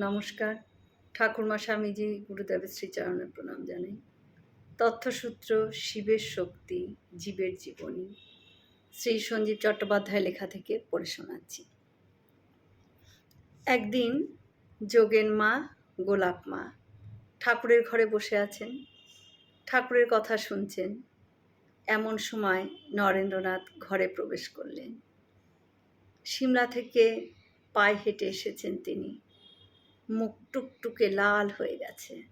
নমস্কার। ঠাকুরমা স্বামীজি গুরুদেবের শ্রীচরণে প্রণাম জানাই। তথ্যসূত্র, শিবের শক্তি, জীবের জীবনী। শ্রী সঞ্জীব চট্টোপাধ্যায় লেখা থেকে পড়ে শোনাচ্ছি। একদিন যোগেন মা, গোলাপ মা ঠাকুরের ঘরে বসে আছেন। ঠাকুরের কথা শুনছেন। এমন সময় নরেন্দ্রনাথ ঘরে প্রবেশ করলেন। সিমলা থেকে পায়ে হেঁটে এসেছেন তিনি। মুখ টুকটুকে লাল হয়ে গেছে।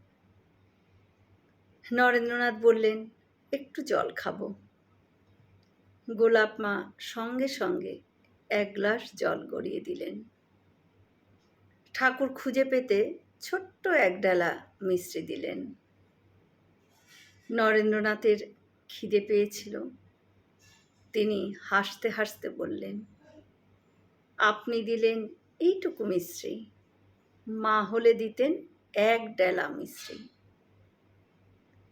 নরেন্দ্রনাথ বললেন, একটু জল খাব। গোলাপ মা সঙ্গে সঙ্গে এক গ্লাস জল গড়িয়ে দিলেন। ঠাকুর খুঁজে পেতে ছোট্ট এক ডালা মিশ্রি দিলেন। নরেন্দ্রনাথের খিদে পেয়েছিল। তিনি হাসতে হাসতে বললেন, আপনি দিলেন এইটুকু মিশ্রি মা হলে দিতেন এক ডেলা মিশ্রি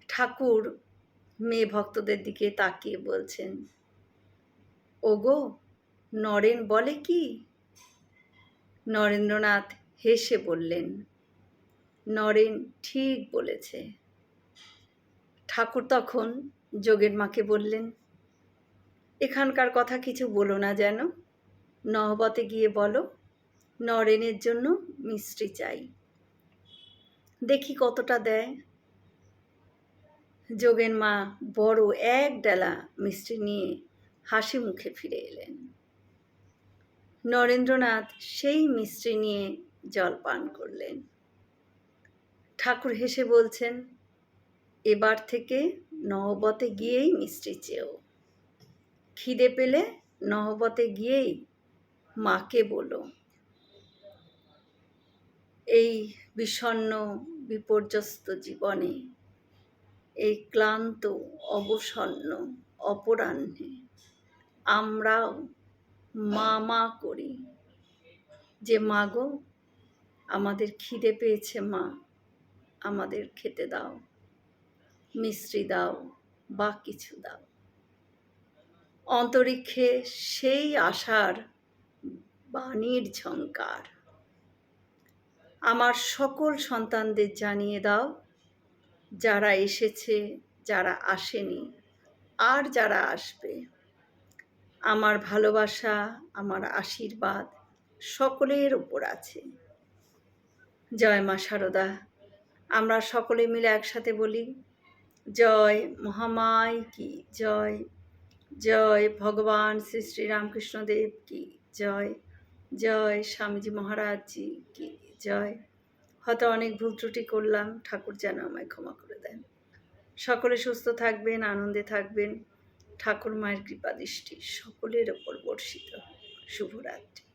ঠাকুর মেয়ে ভক্তদের দিকে তাকিয়ে বলছেন, ওগো, নরেন বলে কি? নরেন্দ্রনাথ হেসে বললেন, নরেন ঠিক বলেছে। ঠাকুর তখন যোগের মাকে বললেন, এখানকার কথা কিছু বলো না যেন, নহবতে গিয়ে বলো। নরেনের জন্য মিষ্টি চাই। দেখি কতটা দেয়। যোগেন মা বড় এক ডালা মিষ্টি নিয়ে হাসি মুখে ফিরে এলেন। নরেন্দ্রনাথ সেই মিষ্টি নিয়ে জল পান করলেন। ঠাকুর হেসে বলছেন, এবার থেকে নহবতে গিয়েই মিষ্টি চেয়েও খিদে পেলে নহবতে গিয়েই মাকে বলো। এই বিষণ্ন বিপর্যস্ত জীবনে, এই ক্লান্ত, অবসন্ন, অপরাহ্নে আমরাও মা মা করি। যে মাগো আমাদের খিদে পেয়েছে মা, আমাদের খেতে দাও মিশ্রি দাও বা কিছু দাও। অন্তরিক্ষে সেই আশার বাণীর ঝঙ্কার আমার সকল সন্তানদের জানিয়ে দাও, যারা এসেছে, যারা আসেনি, আর যারা আসবে। আমার ভালোবাসা, আমার আশীর্বাদ সকলের উপর আছে। জয় মা শারদা আমরা সকলে মিলে একসাথে বলি, জয় মহামায় কি জয়? জয় ভগবান শ্রী শ্রী রামকৃষ্ণদেব কি জয়? জয় স্বামীজি মহারাজজি কি জয়। হয়তো অনেক ভুল ত্রুটি করলাম, ঠাকুর যেন আমায় ক্ষমা করে দেন। সকলে সুস্থ থাকবেন, আনন্দে থাকবেন। ঠাকুর মায়ের কৃপা দৃষ্টি সকলের ওপর বর্ষিত শুভরাত্রি।